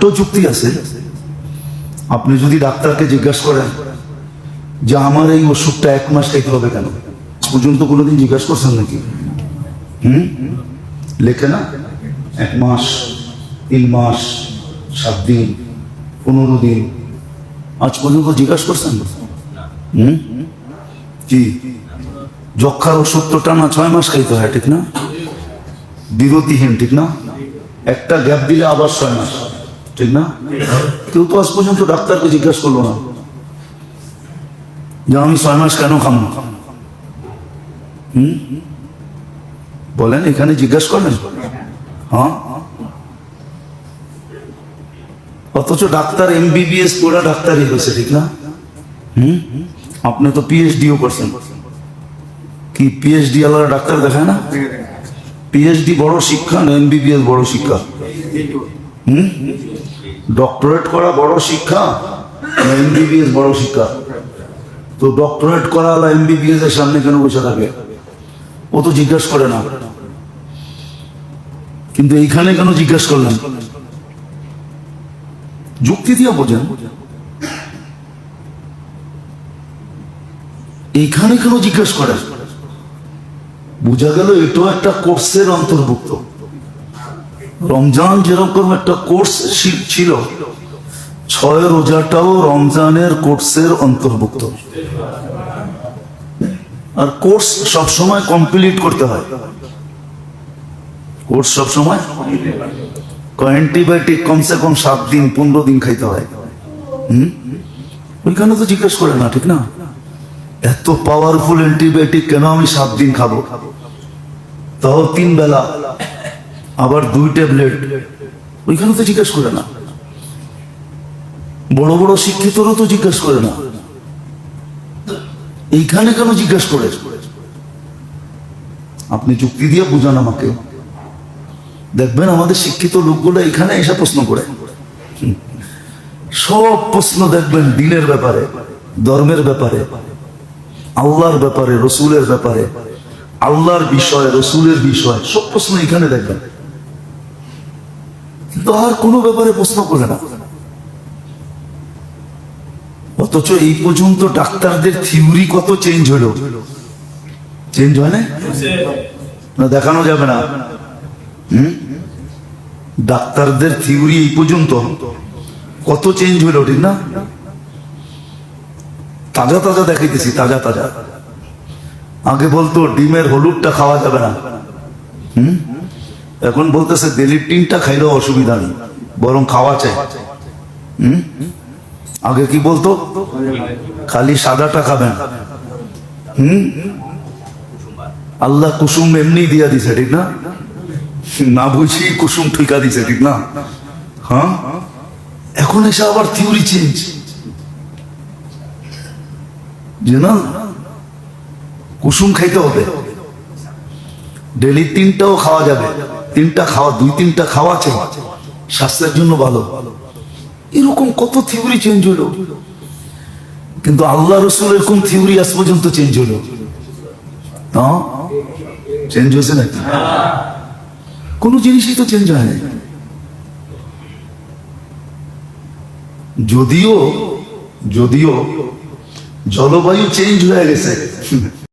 উল্টো যুক্তি আছে। আপনি যদি ডাক্তারকে জিজ্ঞাসা করেন যে আমার এই ওষুধটা এক মাস খাইতে হবে কেন? পর্যন্ত কোনোদিন জিজ্ঞাসা করছেন নাকি? হুম? লেখে না? এক মাস, তিন মাস, সাত দিন, পনেরো দিন। আজ পর্যন্ত জিজ্ঞাসা করছেন? হুম? কি? যক্ষার ওষুধ তো টানা ছয় মাস খাইতে হয়, ঠিক না? বিরতিহীন, ঠিক না? একটা গ্যাপ দিলে আবার ছয় মাস। ঠিক না? কেউ তো আজ পর্যন্ত ডাক্তারকে জিজ্ঞাসা করল না। যে আমি ছয় মাস কেন খাম হুম? বলেন, এখানে জিজ্ঞাসা করলেন হ্যাঁ? অথচ ডাক্তার এমবিবিএস পুরা ডাক্তারই হয়েছে, ঠিক না? হুম? আপনি তো পিএইচডিও করছেন। কি পিএইচডি আলাদা ডাক্তার দেখায় না? পিএইচডি বড় শিক্ষা না এমবিবিএস বড় শিক্ষা? ডক্টরেট করা বড় শিক্ষা না এমবিবিএস বড় শিক্ষা? তো ডক্টরেট করা আলা এমবিবিএস এর সামনে কেন বসে থাকে? ও তো জিজ্ঞেস করে না। কিন্তু এইখানে কেন জিজ্ঞেস করলেন? যুক্তি দিয়ে বোঝেন। এইখানে কেন জিজ্ঞেস করেন? বোঝা গেল এটাও একটা কোর্সের অন্তর্ভুক্ত। রমজান যেরকম একটা কোর্স ছিল, ছয় রোজাটাও রমজানের কোর্সের অন্তর্ভুক্ত। আর কোর্স সবসময় কমপ্লিট করতে হয়। কোর্স সবসময় অ্যান্টিবায়োটিক কমসে কম সাত দিন, পনেরো দিন খাইতে হয়। হুম? ওইখানে তো জিজ্ঞেস করে না, ঠিক না? এত পাওয়ারফুল অ্যান্টিবায়োটিক কেন আমি সাত দিন খাব? তাও তিন বেলা। আবার দুই ট্যাবলেট। ওইখানে তো জিজ্ঞেস করে না। বড় বড় শিক্ষিতরও তো জিজ্ঞেস করে না। এইখানে কেন জিজ্ঞেস করে? আপনি যুক্তি দিয়ে বুঝান আমাকে। দেখবেন আমাদের শিক্ষিত লোকগুলো এখানে এসে প্রশ্ন করে। সব প্রশ্ন দেখবেন দিনের ব্যাপারে, ধর্মের ব্যাপারে, আল্লাহর ব্যাপারে, রসুলের ব্যাপারে, আল্লাহর বিষয়, রসুলের বিষয়, সব প্রশ্ন এখানে দেখবেন। আর কোনো ব্যাপারে প্রশ্ন করে না। অথচ এই পর্যন্ত ডাক্তারদের থিওরি কত চেঞ্জ হলো? চেঞ্জ হয় না, দেখানো যাবে না? ডাক্তারদের থিওরি এই পর্যন্ত কত চেঞ্জ হলো, ঠিক না? তাজা তাজা দেখাইতেছি, তাজা তাজা। আগে বলতো, ডিমের হলুদটা খাওয়া যাবে না। হুম? এখন বলতেছে দেলির টিনটা খাইলেও অসুবিধা নেই, বরং খাওয়া চাই। হুম? আগে কি বলতো? খালি সাদাটা খাবেন। হুম? আল্লাহ কুসুম এমনি দিয়া দিছে, ঠিক না? না বুঝি কুসুম ঠিকা দিছে, ঠিক না? হ্যাঁ? এখন এসে আবার থিওরি চেঞ্জ যে না, কুসুম খাইতে হবে। ডেলি তিনটাও খাওয়া যাবে। তিনটা খাওয়া, দুই তিনটা খাওয়া চাই স্বাস্থ্যের জন্য ভালো। এরকম কত থিওরি চেঞ্জ হলো? কিন্তু আল্লাহ রসুলের কোন থিওরি আজ পর্যন্ত চেঞ্জ হলো? চেঞ্জ হয়েছে নাকি? কোনো জিনিসই তো চেঞ্জ হয় নাই। যদিও যদিও জলবায়ু চেঞ্জ হয়ে গেছে।